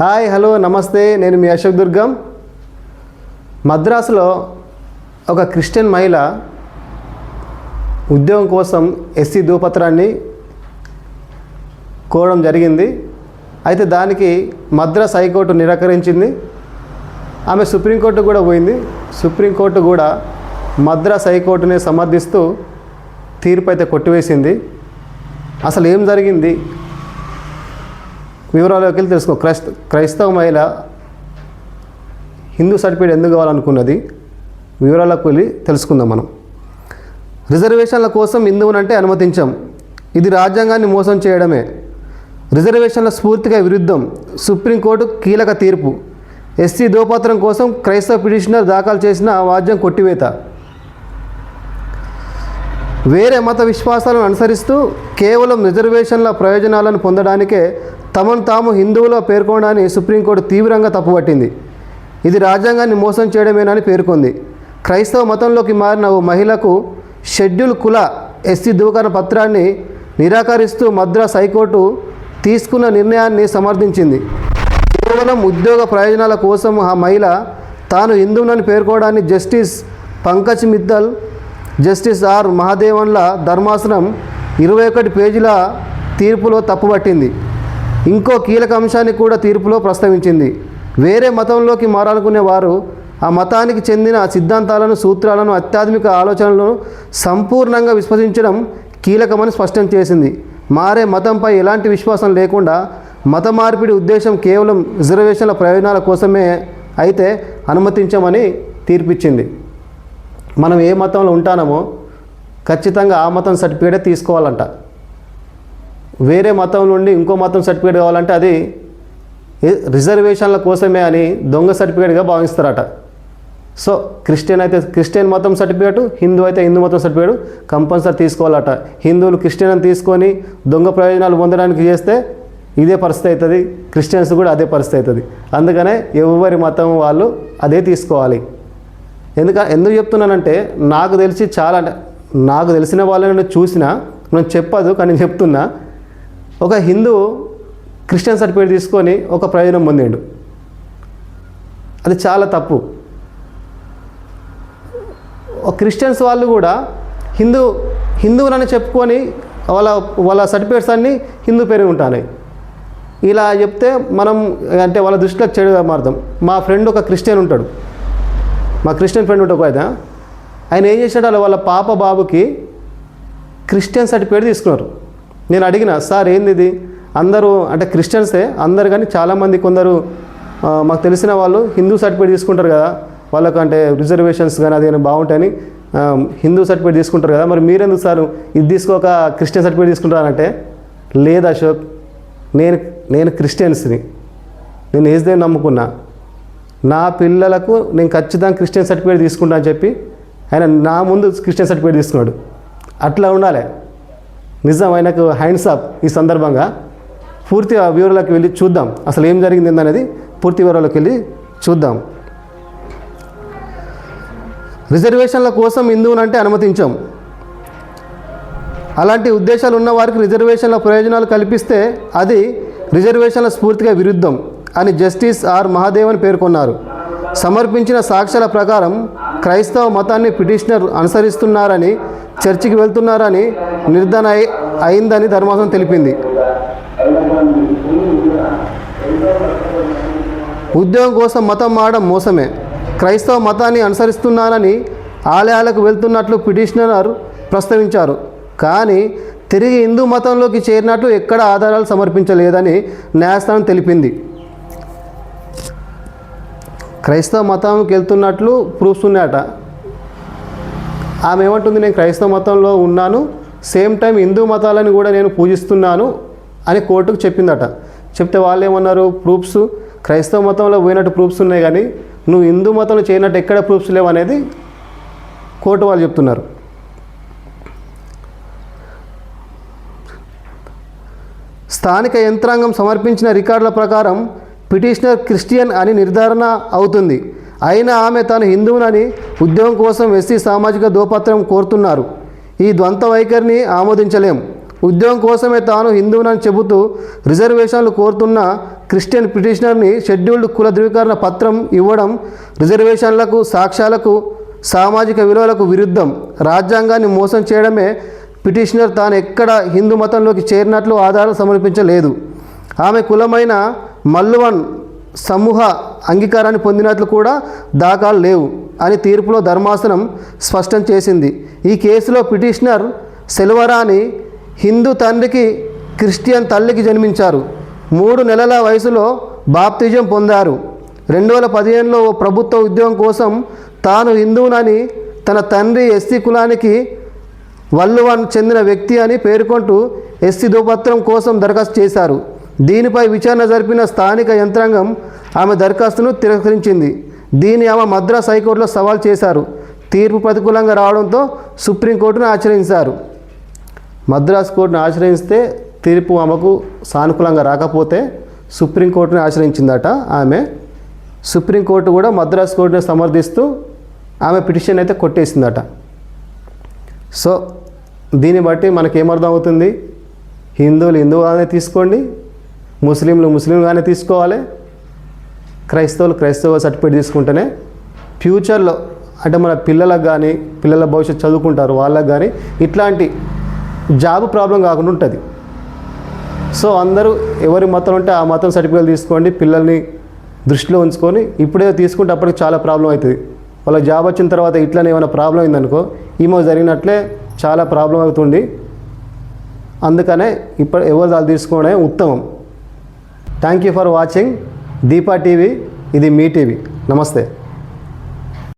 Hi hello నమస్తే. నేను మీ అశోక్ దుర్గం. మద్రాసులో ఒక క్రిస్టియన్ మహిళ ఉద్యోగం కోసం ఎస్సీ ధూపత్రాన్ని కోరడం జరిగింది. అయితే దానికి మద్రాస్ హైకోర్టు నిరాకరించింది. ఆమె సుప్రీంకోర్టు కూడా పోయింది. సుప్రీంకోర్టు కూడా మద్రాస్ హైకోర్టుని సమర్థిస్తూ తీర్పు అయితే కొట్టివేసింది. అసలు ఏం జరిగింది? వివరాల్లోకి వెళ్ళి తెలుసుకో. క్రైస్త క్రైస్తవ మహిళ హిందూ సర్టిఫికేట్ ఎందుకు కావాలనుకున్నది వివరాలకు వెళ్ళి తెలుసుకుందాం మనం. రిజర్వేషన్ల కోసం హిందువునంటే అనుమతించాం. ఇది రాజ్యాంగాన్ని మోసం చేయడమే. రిజర్వేషన్ల స్ఫూర్తిగా విరుద్ధం. సుప్రీంకోర్టు కీలక తీర్పు. ఎస్సీ దోపాత్రం కోసం క్రైస్తవ పిటిషనర్ దాఖలు చేసిన వాద్యం కొట్టివేత. వేరే మత విశ్వాసాలను అనుసరిస్తూ కేవలం రిజర్వేషన్ల ప్రయోజనాలను పొందడానికే తమను తాము హిందువులో పేర్కొనడాన్ని సుప్రీంకోర్టు తీవ్రంగా తప్పుపట్టింది. ఇది రాజ్యాంగాన్ని మోసం చేయడమేనని పేర్కొంది. క్రైస్తవ మతంలోకి మారిన ఓ మహిళకు షెడ్యూల్ కుల ఎస్సీ ధృవకరణ పత్రాన్ని నిరాకరిస్తూ మద్రాస్ హైకోర్టు తీసుకున్న నిర్ణయాన్ని సమర్థించింది. కేవలం ఉద్యోగ ప్రయోజనాల కోసం ఆ మహిళ తాను హిందువునని పేర్కోవడాన్ని justice Pankaj Mittal justice R మహాదేవన్ల ధర్మాసనం ఇరవై ఒకటి పేజీల తీర్పులో తప్పుపట్టింది. ఇంకో కీలక అంశాన్ని కూడా తీర్పులో ప్రస్తావించింది. వేరే మతంలోకి మారాలనుకునే వారు ఆ మతానికి చెందిన సిద్ధాంతాలను సూత్రాలను అత్యాధునిక ఆలోచనలను సంపూర్ణంగా విశ్వసించడం కీలకమని స్పష్టం చేసింది. మారే మతంపై ఎలాంటి విశ్వాసం లేకుండా మత మార్పిడి ఉద్దేశం కేవలం రిజర్వేషన్ల ప్రయోజనాల కోసమే అయితే అనుమతించమని తీర్పిచ్చింది. మనం ఏ మతంలో ఉంటానమో ఖచ్చితంగా ఆ మతం సర్టిఫికేటే తీసుకోవాలంట. వేరే మతం నుండి ఇంకో మతం సర్టిఫికేట్ కావాలంటే అది రిజర్వేషన్ల కోసమే అని దొంగ సర్టిఫికేట్గా భావిస్తారట. సో క్రిస్టియన్ అయితే క్రిస్టియన్ మతం సర్టిఫికేటు హిందూ అయితే హిందూ మతం సర్టిఫికేటు కంపల్సరీ తీసుకోవాలట. హిందువులు క్రిస్టియన్ అని తీసుకొని దొంగ ప్రయోజనాలు పొందడానికి చేస్తే ఇదే పరిస్థితి అవుతుంది క్రిస్టియన్స్ కూడా అదే పరిస్థితి అవుతుంది. అందుకనే ఎవరి మతం వాళ్ళు అదే తీసుకోవాలి. ఎందుక ఎందుకు చెప్తున్నానంటే నాకు తెలిసి చాలా నాకు తెలిసిన వాళ్ళని చూసినా చూసిన నేను చెప్పదు కానీ నేను చెప్తున్నా ఒక హిందూ క్రిస్టియన్ సర్టిఫికేట్ తీసుకొని ఒక ప్రయోజనం పొందిండు. అది చాలా తప్పు. ఒక క్రిస్టియన్స్ వాళ్ళు కూడా హిందూ హిందువులని చెప్పుకొని వాళ్ళ వాళ్ళ సర్టిఫికేట్స్ అన్నీ హిందూ పేరు ఉంటాయి ఇలా చెప్తే మనం అంటే వాళ్ళ దృష్టిలో చెడుగా మారుతాం మా ఫ్రెండ్ ఒక క్రిస్టియన్ ఉంటాడు. మా క్రిస్టియన్ ఫ్రెండ్ ఉంటాడు ఒక ఆయన ఆయన ఏం చేశాడు? వాళ్ళ పాప బాబుకి క్రిస్టియన్ సర్టిఫికేట్ తీసుకున్నారు. నేను అడిగిన సార్ ఏంది ఇది అందరూ అంటే క్రిస్టియన్సే అందరు కానీ చాలామంది కొందరు మాకు తెలిసిన వాళ్ళు హిందూ సర్టిఫికేట్ తీసుకుంటారు కదా వాళ్ళకు అంటే రిజర్వేషన్స్ కానీ అది కానీ బాగుంటాయని హిందూ సర్టిఫికేట్ తీసుకుంటారు కదా మరి మీరెందుకు సార్ ఇది తీసుకోక క్రిస్టియన్ సర్టిఫికేట్ తీసుకుంటారంటే లేదు అశోక్ నేను నేను క్రిస్టియన్స్ని నేను ఏజ్దేవి నమ్ముకున్నా. నా పిల్లలకు నేను ఖచ్చితంగా క్రిస్టియన్ సర్టిఫికేట్ తీసుకుంటా అని చెప్పి ఆయన నా ముందు క్రిస్టియన్ సర్టిఫికేట్ తీసుకున్నాడు. అట్లా ఉండాలి. నిజం ఆయనకు హ్యాండ్స్ అప్ ఈ సందర్భంగా పూర్తి వివరాలకు వెళ్ళి చూద్దాం. అసలు ఏం జరిగింది అనేది పూర్తి వివరాలకు వెళ్ళి చూద్దాం. రిజర్వేషన్ల కోసం హిందువునంటే అనుమతించాం. అలాంటి ఉద్దేశాలు ఉన్న వారికి రిజర్వేషన్ల ప్రయోజనాలు కల్పిస్తే అది రిజర్వేషన్ల స్ఫూర్తిగా విరుద్ధం అని జస్టిస్ ఆర్ మహాదేవన్ పేర్కొన్నారు. సమర్పించిన సాక్ష్యాల ప్రకారం క్రైస్తవ మతాన్ని పిటిషనర్ అనుసరిస్తున్నారని చర్చికి వెళ్తున్నారని నిర్ధారణ అయిందని ధర్మాసనం తెలిపింది. ఉద్యోగం కోసం మతం మారడం మోసమే. క్రైస్తవ మతాన్ని అనుసరిస్తున్నానని ఆలయాలకు వెళ్తున్నట్లు పిటిషనర్ ప్రస్తావించారు. కానీ తిరిగి హిందూ మతంలోకి చేరినట్లు ఎక్కడ ఆధారాలు సమర్పించలేదని న్యాయస్థానం తెలిపింది. క్రైస్తవ మతంకి వెళ్తున్నట్లు ప్రూఫ్స్ ఉన్నాయట. ఆమె ఏమంటుంది నేను క్రైస్తవ మతంలో ఉన్నాను సేమ్ టైం హిందూ మతాలను కూడా నేను పూజిస్తున్నాను అని కోర్టుకు చెప్పిందట. చెప్తే వాళ్ళు ఏమన్నారు ప్రూఫ్స్ క్రైస్తవ మతంలో పోయినట్టు ప్రూఫ్స్ ఉన్నాయి కానీ నువ్వు హిందూ మతంలో చేయనట్టు ఎక్కడ ప్రూఫ్స్ లేవు అనేది కోర్టు వాళ్ళు చెప్తున్నారు. స్థానిక యంత్రాంగం సమర్పించిన రికార్డుల ప్రకారం పిటిషనర్ క్రిస్టియన్ అని నిర్ధారణ అవుతుంది. అయినా ఆమె తాను హిందువునని ఉద్యోగం కోసం ఎస్సీ సామాజిక దోపత్రం కోరుతున్నారు. ఈ ద్వంద్వ వైఖరిని ఆమోదించలేం. ఉద్యోగం కోసమే తాను హిందువునని చెబుతూ రిజర్వేషన్లు కోరుతున్న క్రిస్టియన్ పిటిషనర్ని షెడ్యూల్డ్ కుల ధృవీకరణ పత్రం ఇవ్వడం రిజర్వేషన్లకు సాక్ష్యాలకు సామాజిక విలువలకు విరుద్ధం. రాజ్యాంగాన్ని మోసం చేయడమే పిటిషనర్ తాను ఎక్కడ హిందూ మతంలోకి చేరినట్లు ఆధారాలు సమర్పించలేదు. ఆమె కులమైన మల్లువన్ సమూహ అంగీకారాన్ని పొందినట్లు కూడా దాఖలు లేవు అని తీర్పులో ధర్మాసనం స్పష్టం చేసింది. ఈ కేసులో పిటిషనర్ సెల్వరాని హిందూ తండ్రికి క్రిస్టియన్ తల్లికి జన్మించారు. మూడు నెలల వయసులో బాప్తిజం పొందారు. రెండు వేల పదిహేనులో ఓ ప్రభుత్వ ఉద్యోగం కోసం తాను హిందువునని తన తండ్రి ఎస్సీ కులానికి వల్లువన్ చెందిన వ్యక్తి అని పేర్కొంటూ ఎస్సీ దుపత్రం కోసం దరఖాస్తు చేశారు. దీనిపై విచారణ జరిపిన స్థానిక యంత్రాంగం ఆమె దరఖాస్తును తిరస్కరించింది. దీన్ని ఆమె మద్రాస్ హైకోర్టులో సవాల్ చేశారు. తీర్పు ప్రతికూలంగా రావడంతో సుప్రీంకోర్టును ఆశ్రయించారు. మద్రాస్ కోర్టును ఆశ్రయిస్తే తీర్పు ఆమెకు సానుకూలంగా రాకపోతే సుప్రీంకోర్టును ఆశ్రయించిందట ఆమె. సుప్రీంకోర్టు కూడా మద్రాస్ కోర్టును సమర్థిస్తూ ఆమె పిటిషన్ అయితే కొట్టేసిందట. సో దీన్ని బట్టి మనకేమర్థం అవుతుంది హిందువులు హిందువులనే తీసుకోండి. ముస్లింలు ముస్లింగానే తీసుకోవాలి. క్రైస్తవులు క్రైస్తవ సర్టిఫికేట్ తీసుకుంటేనే ఫ్యూచర్లో అంటే మన పిల్లలకు కానీ పిల్లల భవిష్యత్తు చదువుకుంటారు వాళ్ళకు కానీ ఇట్లాంటి జాబ్ ప్రాబ్లం కాకుండా ఉంటుంది. సో అందరూ ఎవరి మతం ఉంటే ఆ మతం సర్టిఫికేట్ తీసుకోండి పిల్లల్ని దృష్టిలో ఉంచుకొని ఇప్పుడే తీసుకుంటే అప్పటికి చాలా ప్రాబ్లం అవుతుంది. వాళ్ళ జాబ్ వచ్చిన తర్వాత ఇట్లనే ఏమైనా ప్రాబ్లం అయిందనుకో ఈమో జరిగినట్లే చాలా ప్రాబ్లం అవుతుంది. అందుకనే ఇప్పుడు ఎవరు దాన్ని తీసుకోవడమే ఉత్తమం. Thank you for watching Deepa TV ఇది మీ టీవీ నమస్తే